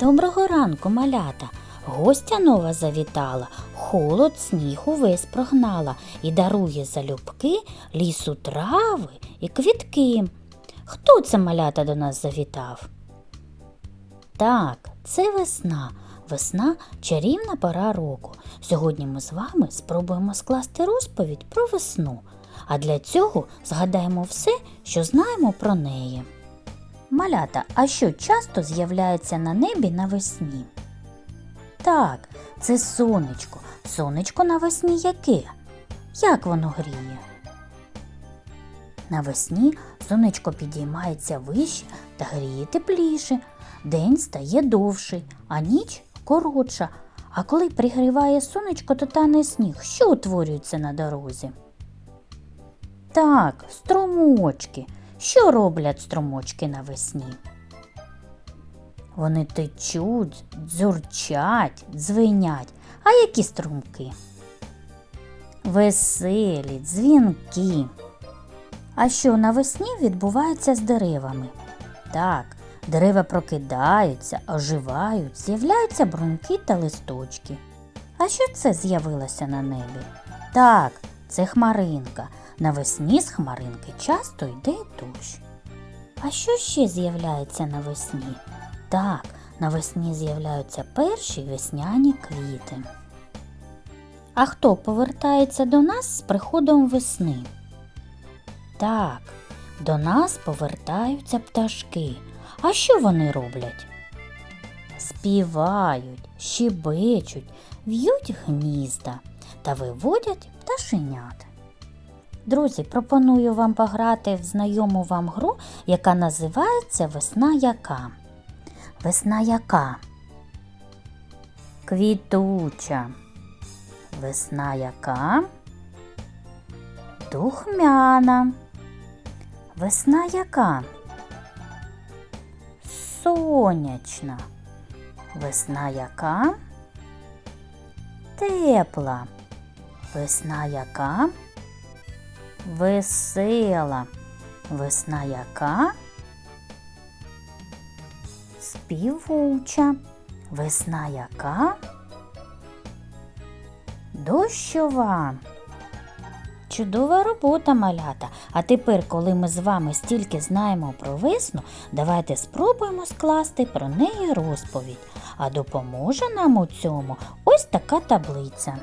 Доброго ранку, малята. Гостя нова завітала, холод сніг увесь прогнала і дарує залюбки лісу трави і квітки. Хто це малята до нас завітав? Так, це весна. Весна чарівна пора року. Сьогодні ми з вами спробуємо скласти розповідь про весну. А для цього згадаємо все, що знаємо про неї. Малята, а що часто з'являється на небі навесні? Так, це сонечко. Сонечко навесні яке? Як воно гріє? Навесні сонечко підіймається вище та гріє тепліше. День стає довший, а ніч коротша. А коли пригріває сонечко, то тане сніг, що утворюється на дорозі? Так, струмочки. Що роблять струмочки навесні? Вони течуть, дзюрчать, дзвенять. А які струмки? Веселі, дзвінки. А що навесні відбувається з деревами? Так, дерева прокидаються, оживають, з'являються бруньки та листочки. А що це з'явилося на небі? Так, це хмаринка. Навесні з хмаринки часто йде дощ. А що ще з'являється навесні? Так, навесні з'являються перші весняні квіти. А хто повертається до нас з приходом весни? Так, до нас повертаються пташки. А що вони роблять? Співають, щебечуть, в'ють гнізда та виводять пташенят. Друзі, пропоную вам пограти в знайому вам гру, яка називається Весна яка. Весна яка? Квітуча. Весна яка? Духмяна. Весна яка? Сонячна. Весна яка? Тепла. Весна яка? Весела. Весна яка? Співуча. Весна яка? Дощова. Чудова робота, малята. А тепер, коли ми з вами стільки знаємо про весну, давайте спробуємо скласти про неї розповідь. А допоможе нам у цьому ось така таблиця.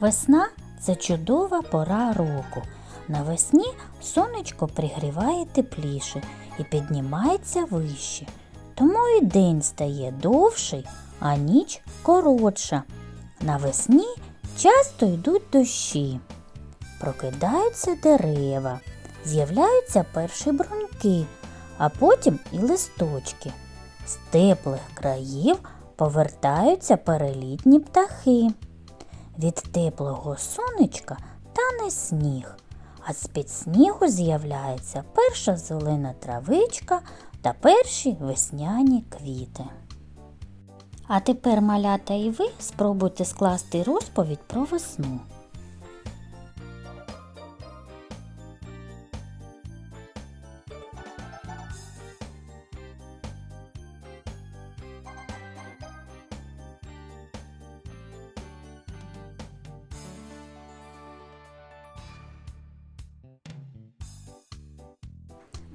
Весна це чудова пора року. Навесні сонечко пригріває тепліше і піднімається вище. Тому і день стає довший, а ніч коротша. Навесні часто йдуть дощі. Прокидаються дерева, з'являються перші бруньки, а потім і листочки. З теплих країв повертаються перелітні птахи. Від теплого сонечка тане сніг, а з-під снігу з'являється перша зелена травичка та перші весняні квіти. А тепер, малята, і ви спробуйте скласти розповідь про весну.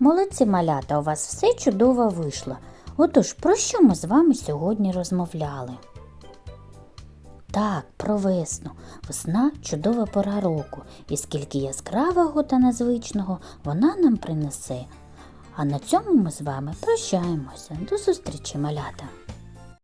Молодці малята, у вас все чудово вийшло. Отож, про що ми з вами сьогодні розмовляли? Так, про весну. Весна чудова пора року, і скільки яскравого та незвичного вона нам принесе. А на цьому ми з вами прощаємося. До зустрічі, малята!